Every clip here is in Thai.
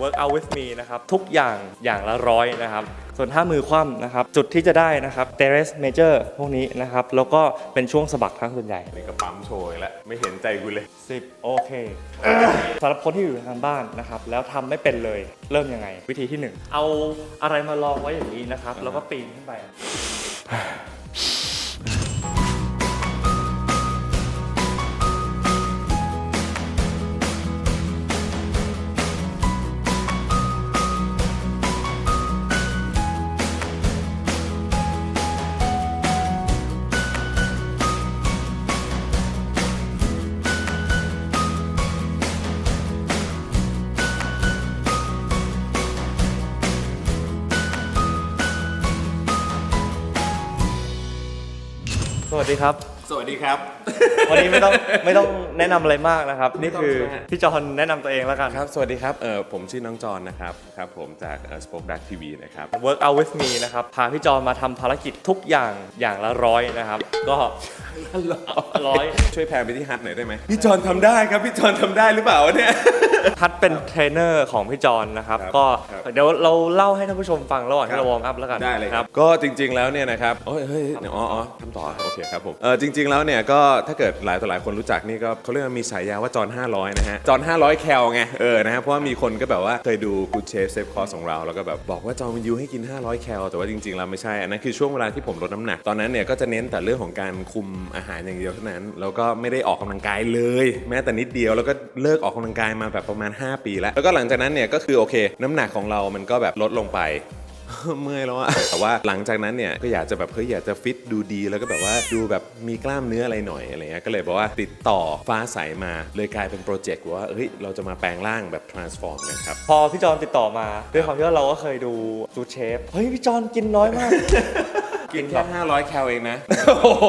work out with me นะครับ ทุกอย่างอย่างละร้อยนะครับ ส่วนท่ามือคว่ำนะครับ จุดที่จะได้นะครับ teres major พวกนี้นะครับ แล้วก็เป็นช่วงสะบักครั้งส่วนใหญ่ นี่ก็ปั๊มโชยแล้วไม่เห็นใจกูเลย 10 โอเคสำหรับคนที่อยู่ทางบ้านนะครับ แล้วทำไม่เป็นเลยเริ่มยังไง วิธีที่ 1 เอาอะไรมาลองไว้อย่างนี้นะครับ แล้วก็ปีนขึ้นไป วัสดีครับ สวัสดีครับ วันนี้ไม่ต้องไม่ต้องแนะนำอะไรมากนะครับ นี่คือไม่ต้องใช่ไหมพี่จอนแนะนำตัวเองแล้วกัน ครับ สวัสดีครับ เออผมชื่อน้องจอนนะครับ ครับผมจากเอ่อ Spoke Dark TV นะครับ work out with me นะครับ พาพี่จอนมาทำภารกิจทุกอย่างอย่างละร้อยนะครับ ก็ร้อยช่วยแพนไปที่ฮัทหน่อยได้ไหมพี่จอนทำได้ครับ พี่จอนทำได้หรือเปล่าวะเนี่ย ทัดเป็นเทรนเนอร์ของพี่จอนนะครับ ครับก็ครับ เดี๋ยวเราเล่าให้ท่านผู้ชมฟังระหว่างครัที่บเราวอร์มอัพแล้วกันได้เลยคครัรับบก็จริงๆแล้วเนี่ยนะครับโอ้ยเฮ้ยอ๋ออ๋อทำต่อ โอเคครับผม เออจริง ๆ แล้วเนี่ยก็ถ้าเกิดหลายต่อหลายคนรู้จักนี่ก็เขาเรียกว่ามีฉายาว่าจอน500 นะฮะ จอน500 แคลไง เออ นะฮะ เพราะว่ามีคนก็แบบว่าเคยดู Good Chef Safe Course ของเรา แล้วก็แบบบอกว่าจอนมันยูให้กิน 500 แคล แต่ว่าจริง ๆ แล้วไม่ใช่ อันนั้นคือช่วงเวลาที่ผมลดน้ำหนัก ตอนนั้นเนี่ยก็จะเน้นแต่เรื่องของการคุมอาหารอย่างเดียวเท่านั้น แล้วก็ไม่ได้ออกกำลังกายเลย แม้แต่นิดเดียว แล้วก็เลิกออกกำลังกายมาแบบประมาณ 5 ปีแล้ว แล้วก็หลังจากนั้นเนี่ยก็คือโอเค น้ำหนักของเรามันก็แบบลดลงไป เมื่อยแล้วอะแต่ว่าหลังจากนั้นเนี่ยก็อยากจะแบบเฮ้ยอยากจะฟิตดูดีแล้วก็แบบว่าดูแบบมีกล้ามเนื้ออะไรหน่อยอะไรเงี้ยก็เลยบอกว่าติดต่อฟ้าใสมาเลยกลายเป็นโปรเจกต์ว่าเฮ้ยเราจะมาแปลงร่างแบบ transform กันครับ พอพี่จอนติดต่อมาด้วยความที่ว่าเราก็เคยดูซูเชฟเฮ้ยพี่จอนกินน้อยมากกินแค่500 แคลเองนะ โอ้โห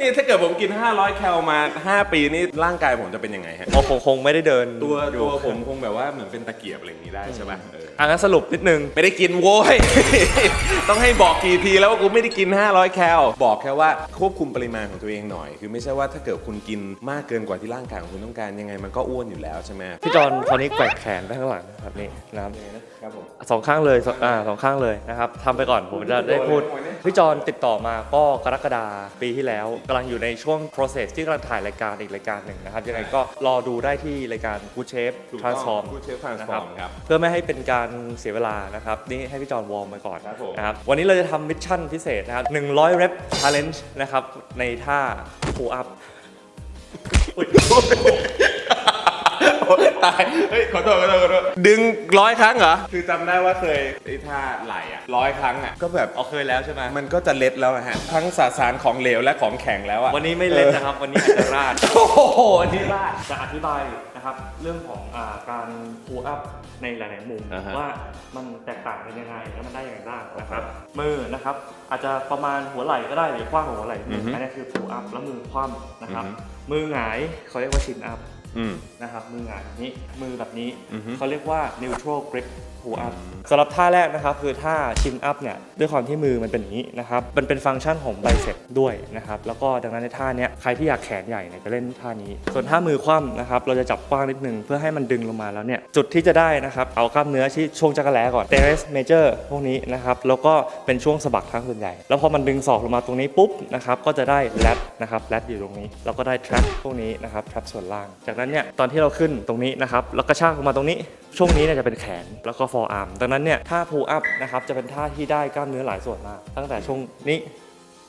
นี่ถ้าเกิดผมกิน 500 แคลมา 5 ปีนี่ร่างกายผมจะเป็นยังไงฮะ โอ้คงคงไม่ได้เดินตัวอยู่ตัวผมคงแบบว่าเหมือนเป็นตะเกียบอะไรอย่างนี้ได้ใช่ป่ะเอออะงั้นสรุปนิดนึง ไม่ได้กินโว้ย ต้องให้บอกกี่ทีแล้วว่ากูไม่ได้กิน 500 แคลบอกแค่ว่าควบคุมปริมาณของตัวเองหน่อย คือไม่ใช่ว่าถ้าเกิดคุณกินมากเกินกว่าที่ร่างกายของคุณต้องการยังไงมันก็อ้วนอยู่แล้วใช่ไหมพี่จอนตอนนี้แกว่งแขนไปข้างหลังแบบนี้นะครับครับผมสองข้างเลยสองอ่าสองข้างเลยนะครับทำไปก่อนผมจะได้พูดพี่จอนติดต่อมาก็กรกฎาปีที่แล้วกำลังอยู่ในช่วง process ที่กำลังถ่ายรายการอีกรายการหนึ่งนะครับยังไงก็รอดูได้ที่รายการ Good Chef ถูกต้อง Transform Good Chef Transform นะครับครับเพื่อไม่ให้เป็นการเสียเวลานะครับ นี่ให้พี่จอนวอร์มไปก่อนครับผม นะครับ วันนี้เราจะทำมิชชั่นพิเศษนะครับ 100 rep challenge นะครับ ในท่า pull up ตาย เฮ้ย ขอโทษขอโทษขอโทษดึงร้อยครั้งเหรอ คือจำได้ว่าเคยไอ้ท่าไหลอะร้อยครั้งอะก็แบบเอาเคยแล้วใช่ไหมมันก็จะเล็ดแล้วอะฮะ ทั้งสสารของเหลวและของแข็งแล้วอะวันนี้ไม่เล่นนะครับ วันนี้อาจจะราดโอ้โหอันนี้ราดจะอธิบายนะครับเรื่องของอาการ pull up ในหลาย ๆ มุมอ่าฮะว่ามันแตกต่างกันยังไงแล้วมันได้ยังไงบ้างนะครับมือนะครับอาจจะประมาณหัวไหล่ก็ได้หรือกว้างกว่าหัวไหล่นิดนึงอันนี้คือ pull up แล้วมือคว่ำนะครับมือหงายเขาเรียกว่า chin up อืม นะครับมือหงายแบบนี้มือแบบนี้อือฮึเขาเรียกว่า neutral grip pull up สำหรับท่าแรกนะครับคือท่า chin up เนี่ยด้วยความที่มือมันเป็นอย่างนี้นะครับมันเป็นฟังก์ชันของ bicep ด้วยนะครับแล้วก็ดังนั้นในท่าเนี้ยใครที่อยากแขนใหญ่เนี่ยจะเล่นท่านี้ ส่วนท่ามือคว่ำนะครับเราจะจับกว้างนิดนึงเพื่อให้มันดึงลงมาแล้วเนี่ยจุดที่จะได้นะครับเอากล้ามเนื้อที่ช่วงจักรแล้ก่อน teres major พวกนี้นะครับแล้วก็เป็นช่วงสะบักครั้งส่วนใหญ่ แล้วพอมันดึงศอกลงมาตรงนี้ปุ๊บนะครับก็จะได้ lat นะครับ lat อยู่ตรงนี้แล้วก็ได้ trap พวกนี้นะครับ trap ส่วนล่าง จากนั้นเนี่ยตอนที่เราขึ้นตรงนี้นะครับแล้วก็ชากลงมาตรงนี้ช่วงนี้เนี่ยจะเป็นแขนแล้วก็ forearm ดังนั้นเนี่ยท่า pull up นะครับจะเป็นท่าที่ได้กล้ามเนื้อหลายส่วนมาก ตั้งแต่ช่วงนี้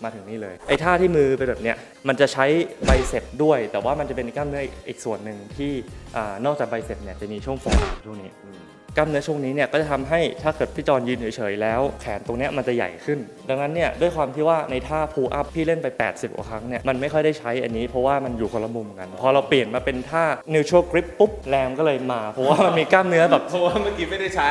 มาถึงนี่เลย ไอ้ท่าที่มือเป็นแบบเนี้ยมันจะใช้ไบเซปด้วย แต่ว่ามันจะเป็นกล้ามเนื้ออีกส่วนหนึ่งที่อนอกจากไบเซปเนี่ยจะมีช่วง forearm ช่วงนี้ กล้ามเนื้อช่วงนี้เนี่ยก็จะทำให้ถ้าเกิดพี่จอนยืนเฉยๆแล้ว แขนตรงนี้มันจะใหญ่ขึ้น ดังนั้นเนี่ยด้วยความที่ว่าในท่า pull up พี่เล่นไป 80กว่าครั้งเนี่ยมันไม่ค่อยได้ใช้อันนี้เพราะว่ามันอยู่คนละมุมกัน พอเราเปลี่ยนมาเป็นท่า neutral grip ปุ๊บแรงก็เลยมา เพราะว่ามันมีกล้ามเนื้อแบบเพราะว่าเมื่อกี้ไม่ได้ใช้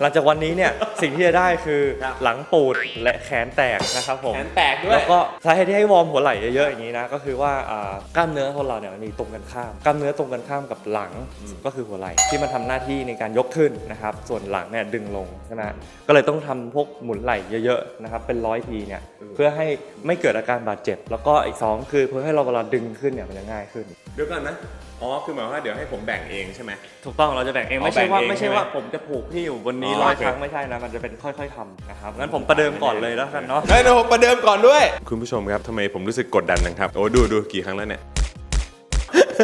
หลังจากวันนี้เนี่ยสิ่งที่จะได้คือครับ หลังปูดและแขนแตกนะครับผมแขนแตกด้วย แล้วก็สาเหตุที่ให้วอร์มหัวไหล่เยอะๆอย่างนี้นะก็คือว่าอ่ากล้ามเนื้อของเราเนี่ยมันมีตรงกันข้ามกล้ามเนื้อตรงกันข้ามกับหลังก็คือหัวไหล่ที่มันทำหน้าที่ในการยกขึ้นนะครับส่วนหลังเนี่ยดึงลงใช่ไหมก็เลยต้องทำพวกหมุนไหล่เยอะๆนะครับเป็นร้อยทีเนี่ยเพื่อให้ไม่เกิดอาการบาดเจ็บ แล้วก็อีกสองคือเพื่อให้เราเวลาดึงขึ้นเนี่ยมันจะง่ายขึ้นเดี๋ยวก่อนนะ อ๋อ คือหมายความว่าเดี๋ยวให้ผมแบ่งเองใช่ไหม ถูกต้องเราจะแบ่งเองอ๋อไม่ใช่ว่าแบ่งเองไม่ใช่ใช่ไหมว่าผมจะผูกพี่อยู่บนนี้อ๋อร้อยโอเค ครั้งไม่ใช่นะมันจะเป็นค่อยๆทำนะครับงั้นผมประเดิมก่อนเลยแล้วกันเนาะ เฮ้ยเดี๋ยวผมประเดิมก่อนด้วย คุณผู้ชมครับทำไมผมรู้สึกกดดันนะครับ โอ้ดูดูกี่ครั้งแล้วเนี่ย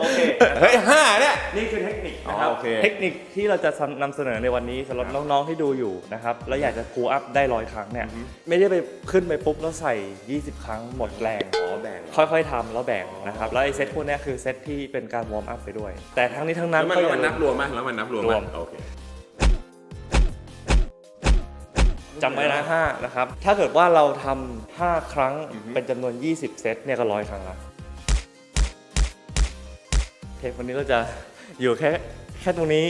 โอเคเฮ้ยห้าเนี่ย นี่คือเทคนิคนะครับ อ๋อโอเค เทคนิคที่เราจะนำเสนอในวันนี้สำหรับน้องๆที่ดูอยู่นะครับแล้วอยากจะพูอัพได้ร้อยครั้งเนี่ยไม่ได้ไปขึ้นไปปุ๊บแล้วใส่ 20 ครั้งหมดแรง อ๋อแบ่งค่อยๆทำแล้วแบ่งนะครับ แล้วไอ้เซตพวกเนี้ยคือเซตที่เป็นการวอร์มอัพไปด้วย แต่ทั้งนี้ทั้งนั้แล้นวมันก็แล้วอย่ามันลืนับรวมไหมแล้วมันนับรวมไหรวม โอเค จำไว้นะ5นะครับ ถ้าเกิดว่าเราทำ5ครั้งเป็นจำนวน 20 เซตเนี่ยก็ร้อยครั้งละ โอเควันนี้เราจะอยู่แค่แค่ตรงนี้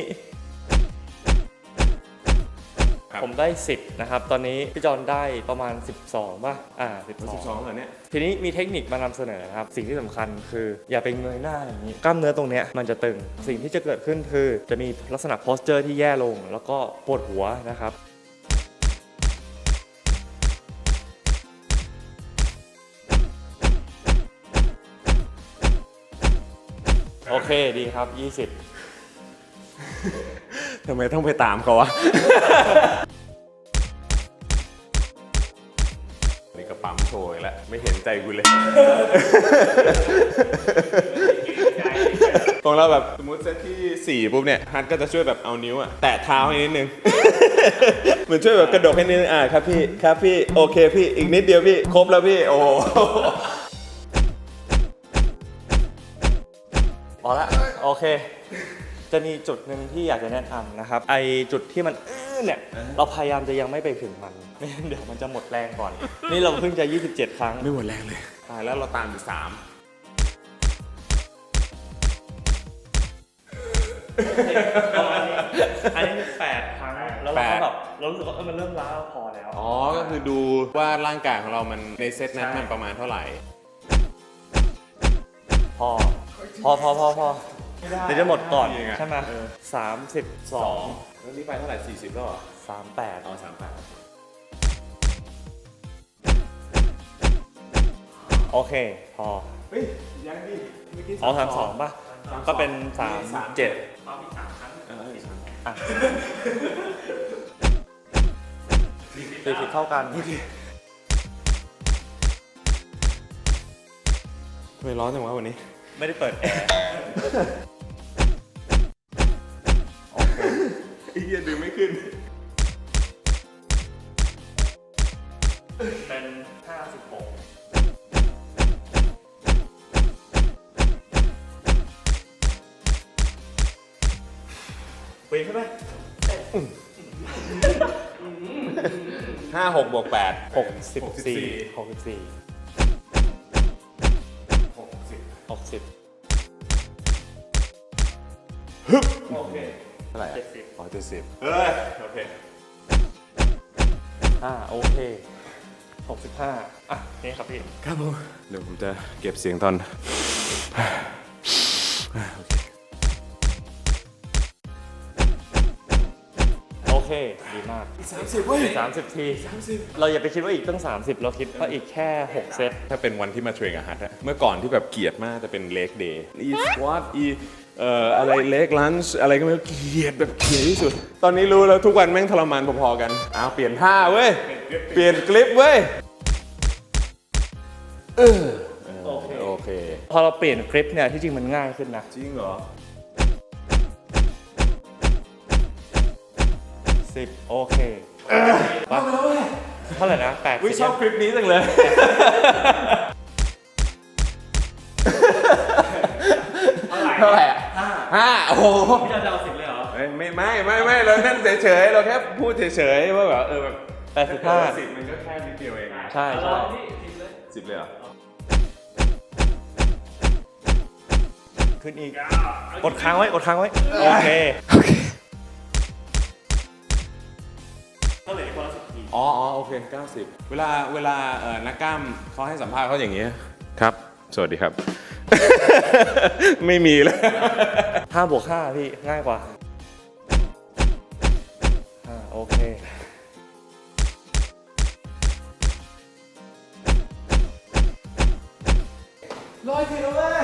ครับ ผมได้ 10 นะครับ ตอนนี้พี่จอนได้ประมาณ 12ป่ะอ่าสิบสองเหรอเนี่ย12ทีนี้มีเทคนิคมานำเสนอนะครับ สิ่งที่สำคัญคืออย่าไปเงยหน้าอย่างนี้ กล้ามเนื้อตรงเนี้ยมันจะตึง สิ่งที่จะเกิดขึ้นคือ จะมีลักษณะโพสเจอร์ที่แย่ลง แล้วก็ปวดหัวนะครับ เคดีครับ 20 ทำไมต้องไปตามเขาวะ นี่ก็ปั๊มโชยแล้วไม่เห็นใจกูเลยของเราแบบสมมติเซตที่ 4 ปุ๊บเนี่ยฮัทก็จะช่วยแบบเอานิ้วอะแตะเท้าให้นิดนึง เหมือนช่วยแบบกระดกให้นิดนึงอ่าครับพี่ ครับพี่ โอเคพี่ อีกนิดเดียวพี่ ครบแล้วพี่ โอ้ พอละโอเค จะมีจุดหนึ่งที่อยากจะแนะนำนะครับ ไอจุดที่มันอื้อเนี่ย เราพยายามจะยังไม่ไปถึงมัน ไม่งั้นเดี๋ยวมันจะหมดแรงก่อน นี่เราเพิ่งจะ 27 ครั้งไม่หมดแรงเลยตายแล้วเราตามอยู่สามประมาณนี้อันนี้คือ8ครั้ง แล้วเราแปก็ดแบบเรารู้สึกว่าเออมันเริ่มล้าพอแล้ว อ๋อ ก็คือดูว่าร่างกายของเรามันในเซตนั้นมันประมาณเท่าไหร่ พอ พอพอพอพอเดี๋ยวจะหมดก่อนจริงอะใช่ไหมเออสามสิบสองแล้วนี่ไปเท่าไหร่40แล้วเหรอสามแปดอ๋อสามแปดโอเค พอ เฮ้ย ยังดิเมื่อกี้อ๋อสามสองป่ะ ก็เป็นสามเจ็ดเออสามอะสี่สิบเท่ากันทำไมร้อนจังวะวันนี้ ไม่ได้เปิดแอร์โอเคอีเหี้ยดึงไม่ขึ้น เป็นห้าสิบหกปีนขึ้นไหมห้าหกบวกแปดหกสิบสี่หกสิบสี่ สิบหกสิบโอเคเท่าไหร่เจ็ดสิบอ๋อเจ็ดสิบเฮ้ยโอเคอ่าโอเคหกสิบห้าอะนี่ครับพี่ ครับผมเดี๋ยวผมจะเก็บเสียงตอนโอเค ดีมากสามสิบเว้ยสามสิบทีเราอย่าไปคิดว่าอีกตั้ง 30 เราคิดว่าอีกแค่ 6 เซต ถ้าเป็นวันที่มาเทรนกับฮัทอะเมื่อก่อนที่แบบเกลียดมากจะเป็นเลกเดย์อีสควอตอีเอ่ออะไรเลกลันช์อะไรก็ไม่รู้เกลียดแบบเกลียดที่สุด ตอนนี้รู้แล้วทุกวันแม่งทรมานพอๆกันอ้าวเปลี่ยนท่าเว้ย เปลี่ยนคลิปเว้ยเออโอเคโอเคพอเราเปลี่ยนคลิปเนี่ยที่จริงมันง่ายขึ้นนะ จริงเหรอ 10โอเคไปเท่าไหร่นะ8วิชอบคลิปนี้จังเลย เท่าไหร่อะห้าโอ้โหพี่จะเอาสิบเลยเหรอ ไม่ไม่ไม่ไม่ไม่เรานั่นเฉยๆ เราแค่พูดเฉยๆ ว่าแบบเออแบบ85สิบมันก็แค่นิดเดียวเองนะใช่ใช่สิบเลยเหรอ ขึ้นอีก กดค้างไว้ กดค้างไว้ โอเคก็ อ๋ออ๋อโอเค 90 เวลาเวลาเอ่อนักกล้ามเขาให้สัมภาษณ์เขาอย่างนี้ครับ สวัสดีครับ ไม่มีเลย5บวก5พี่ง่ายกว่าอ่าโอเค ร้อยกิโลเมตร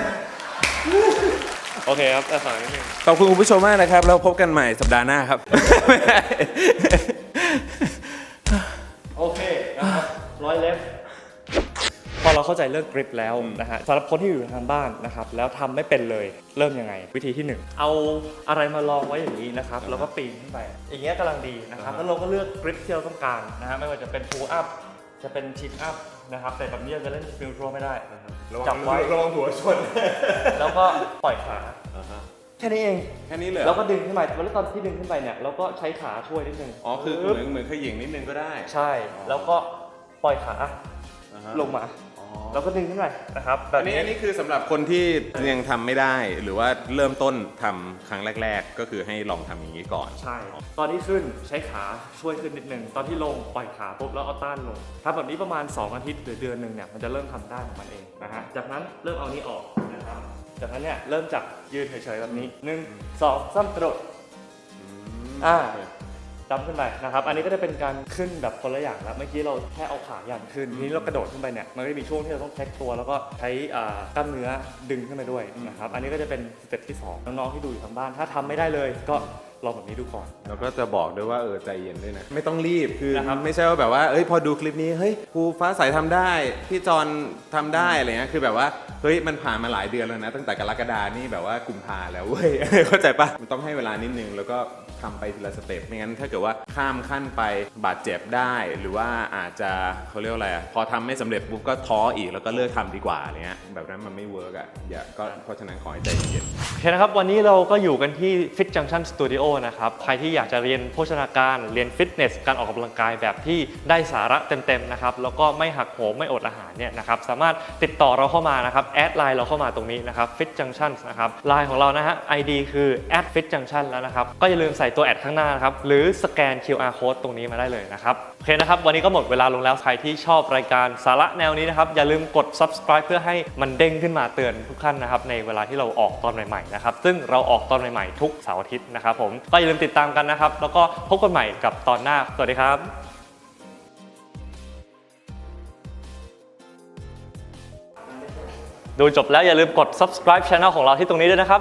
โอเคครับแต่ฝั่งนิดนึง ขอบคุณคุณผู้ชมมากนะครับ แล้วพบกันใหม่สัปดาห์หน้าครับ เราเข้าใจเรื่องกริปแล้วนะฮะสำหรับคนที่อยู่ทางบ้านนะครับแล้วทำไม่เป็นเลยเริ่มยังไง วิธีที่หนึ่งเอาอะไรมาลองไว้อย่างนี้นะครับแล้วก็ปีนขึ้นไป อย่างเงี้ยกำลังดีนะครับแล้วเราก็เลือกกริปที่เราต้องการนะฮะไม่ว่าจะเป็น pull up จะเป็น chin up นะครับแต่แบบนี้เราจะเล่นฟิลโทรไม่ได้จับไว้ระวังหัวชน แล้วก็ปล่อยขาแค่นี้เองแค่นี้เลยเหรอแล้วก็ดึงขึ้นไปแล้วตอนที่ดึงขึ้นไปเนี่ยเราก็ใช้ขาช่วยนิดนึงอ๋อคือเหปึ๊บมือนเหมือนขยิงนิดนึงก็ได้ ใช่ แล้วก็ปล่อยขาอ่าฮะลงมา อ๋อแล้วก็ดึงขึ้นไปนะครับแบอับนนี้นี้อันนี้คือสำหรับคนที่ยังทำไม่ได้ หรือว่าเริ่มต้นทำครั้งแรก ๆ ก็คือให้ลองทำอย่างนี้ก่อน ใช่ ตอนที่ขึ้นใช้ขาช่วยขึ้นนิดนึง ตอนที่ลงปล่อยขาปุ๊บแล้วเอาต้านลงทำแบบนี้ประมาณ 2 อาทิตย์หรือเดือนหนึ่งเนี่ยมันจะเริ่มทำได้ของมันเองนะฮะ จากนั้นเริ่มเอานี้ออกนะครับ จากนั้นเนี่ยเริ่มจากยืนเฉยๆแบบนี้หนึ่งสองสามกระโดด อ่า จำขึ้นไปนะครับ อันนี้ก็จะเป็นการขึ้นแบบคนละอย่างแล้ว เมื่อกี้เราแค่เอาขายันขึ้น ทีนี้เรากระโดดขึ้นไปเนี่ย มันก็จะมีช่วงที่เราต้องเช็คตัวแล้วก็ใช้อ่ากล้ามเนื้อดึงขึ้นไปด้วยนะครับ อันนี้ก็จะเป็นสเต็ปที่สองน้องๆที่ดูอยู่ทางบ้าน ถ้าทำไม่ได้เลยก็ลองแบบนี้ดูก่อน แล้วก็จะบอกด้วยว่าเออใจเย็นด้วยนะ ไม่ต้องรีบคือนะครับไม่ใช่ว่าแบบว่าเอ้ยพอดูคลิปนี้เฮ้ยครูฟ้าใสทำได้ พี่จอนทำได้อะไรเงี้ยคือแบบว่าเฮ้ยมันผ่านมาหลายเดือนแล้วนะ ตั้งแต่กรกฎานี่แบบว่ากุมภาแล้วเว้ยเข้าใจปะมันต้องให้เวลานิดนึงแล้วก็ ทำไปทีละสเต็ปไม่งั้นถ้าเกิดว่าข้ามขั้นไปบาดเจ็บได้ หรือว่าอาจจะเขาเรียกอะไรอะพอทำไม่สำเร็จปุ๊บก็ท้ออีกแล้วก็เลิกทำดีกว่าอะไรเงี้ยแบบนั้นมันไม่เวิร์กอะอย่าก็เพราะฉะนั้นขอให้ใจเย็นโอเคนะครับ วันนี้เราก็อยู่กันที่ Fit Junction Studio นะครับ ใครที่อยากจะเรียนโภชนาการเรียนฟิตเนสการออกกำลังกายแบบที่ได้สาระเต็มๆนะครับแล้วก็ไม่หักโหมไม่อดอาหารเนี่ยนะครับสามารถติดต่อเราเข้ามานะครับแอดไลน์เราเข้ามาตรงนี้นะครับ Fit Junction นะครับไลน์ของเรานะฮะ ID คือ Fit Junction แล้วนะครับก็อย่าลืมใส่ตัวแอดข้างหน้านะครับ หรือสแกน QR code ตรงนี้มาได้เลยนะครับ โอเคนะครับ วันนี้ก็หมดเวลาลงแล้ว ใครที่ชอบรายการสาระแนวนี้นะครับ อย่าลืมกด subscribe เพื่อให้มันเด้งขึ้นมาเตือนทุกท่านนะครับ ในเวลาที่เราออกตอนใหม่ๆนะครับ ซึ่งเราออกตอนใหม่ๆทุกเสาร์อาทิตย์นะครับผม ก็อย่าลืมติดตามกันนะครับ แล้วก็พบกันใหม่กับตอนหน้า สวัสดีครับดูจบแล้วอย่าลืมกด subscribe channel ของเราที่ตรงนี้ด้วยนะครับ